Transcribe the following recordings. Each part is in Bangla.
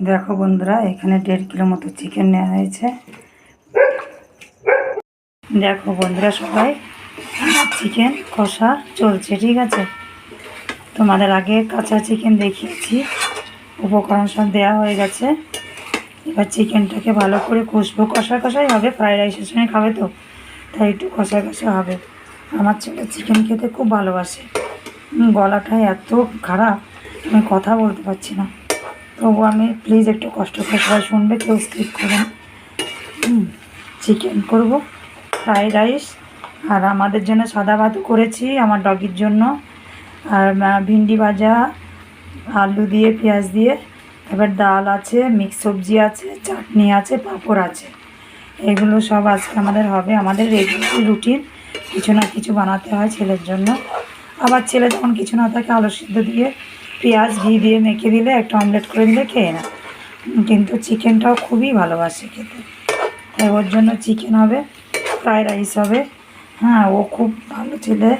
দেখো বন্ধুরা, এখানে দেড় কিলো মতো চিকেন নেওয়া হয়েছে। দেখো বন্ধুরা সবাই চিকেন কষা চলছে, ঠিক আছে? তোমাদের আগে কাঁচা চিকেন দেখিয়েছি, উপকরণ সব দেওয়া হয়ে গেছে। এবার চিকেনটাকে ভালো করে কষবো। কষা কষাই হবে ফ্রাইড রাইসের সঙ্গে খাবে তো? তাই একটু কষা কষা হবে। আমার ছেলে চিকেন খেতে খুব ভালোবাসে। গলাটা এত খারাপ, আমি কথা বলতে পারছি না। তবু আমি প্লিজ একটু কষ্ট করে সবাই শুনবে কেউ স্কিপ করবেন চিকেন করব ফ্রাইড রাইস আর আমাদের জন্য সাদা ভাতও করেছি আমার ডগির জন্য। আর ভিন্ডি ভাজা, আলু দিয়ে, পেঁয়াজ দিয়ে। এবার ডাল আছে মিক্স সবজি আছে, চাটনি আছে, পাঁপড় আছে। এগুলো সব আজকে আমাদের হবে, আমাদের রেগুলার রুটিন কিছু না কিছু বানাতে হয় ছেলের জন্য। আবার ছেলে যখন কিছু না থাকে, আলু সিদ্ধ দিয়ে পেঁয়াজ ঘি দিয়ে মেখে দিলে একটা অমলেট করে দিলে খেয়ে না কিন্তু চিকেনটাও খুবই ভালোবাসে খেতে। তাই ওর জন্য চিকেন হবে ফ্রাইড রাইস হবে। হ্যাঁ ও খুব ভালো ছেলে,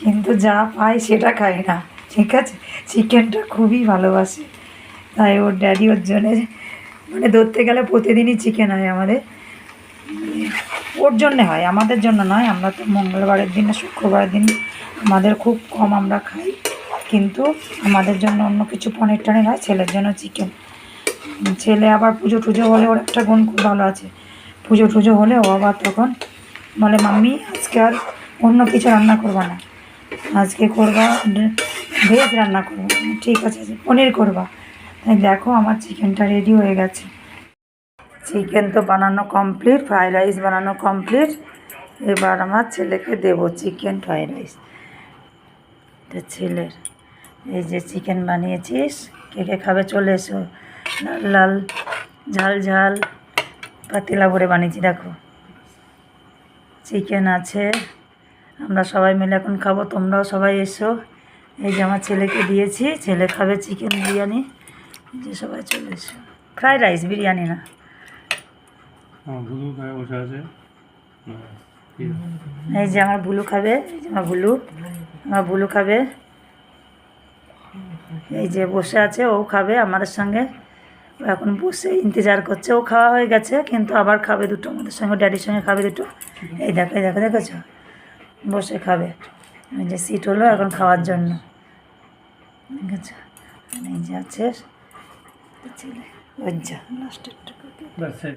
কিন্তু যা পায় সেটা খায় না, ঠিক আছে? চিকেনটা খুবই ভালোবাসে। তাই ওর ড্যাডি ওর জন্যে মানে ধরতে গেলে প্রতিদিনই চিকেন হয় আমাদের। ওর জন্যে হয়, আমাদের জন্য নয়, আমরা তো মঙ্গলবারের দিন, শুক্রবারের দিন আমাদের খুব কম আমরা খাই। কিন্তু আমাদের জন্য অন্য কিছু পনির টনির হয়, ছেলের জন্য চিকেন ছেলে আবার পুজো টুজো হলে ওর একটা গুণ খুব ভালো আছে। পুজো টুজো হলে ও আবার তখন বলে, মাম্মি, আজকে আর অন্য কিছু রান্না করবা না। আজকে করবা ভেজ রান্না করব। ঠিক আছে পনির করবা। তাই দেখো, আমার চিকেনটা রেডি হয়ে গেছে। চিকেন তো বানানো কমপ্লিট ফ্রাইড রাইস বানানো কমপ্লিট এবার আমার ছেলেকে দেবো চিকেন ফ্রাইড রাইস ছেলের। এই যে চিকেন বানিয়েছিস কে কে খাবে চলে এসো। লাল লাল ঝাল ঝাল পাতিলা ভরে বানিয়েছি দেখো। চিকেন আছে আমরা সবাই মিলে এখন খাব তোমরাও সবাই এসো। এই যে আমার ছেলেকে দিয়েছি ছেলে খাবে চিকেন বিরিয়ানি। এই যে সবাই চলে এসো। ফ্রাইড রাইস বিরিয়ানি না। এই যে আমার বুলু খাবে এই যে আমার বুলু আমার বুলু খাবে। এই যে বসে আছে ও খাবে আমাদের সঙ্গে। ও এখন বসে ইন্তজার করছে। ও খাওয়া হয়ে গেছে কিন্তু আবার খাবে দুটো। আমাদের সঙ্গে ড্যাডির সঙ্গে খাবে দুটো। এই দেখো এই দেখো দেখেছ? বসে খাবে। এই যে সিট হলো এখন খাওয়ার জন্য। ঠিক আছে এই যে আছে। ছেলে। ওই যা লাস্টেরটা ব্যাস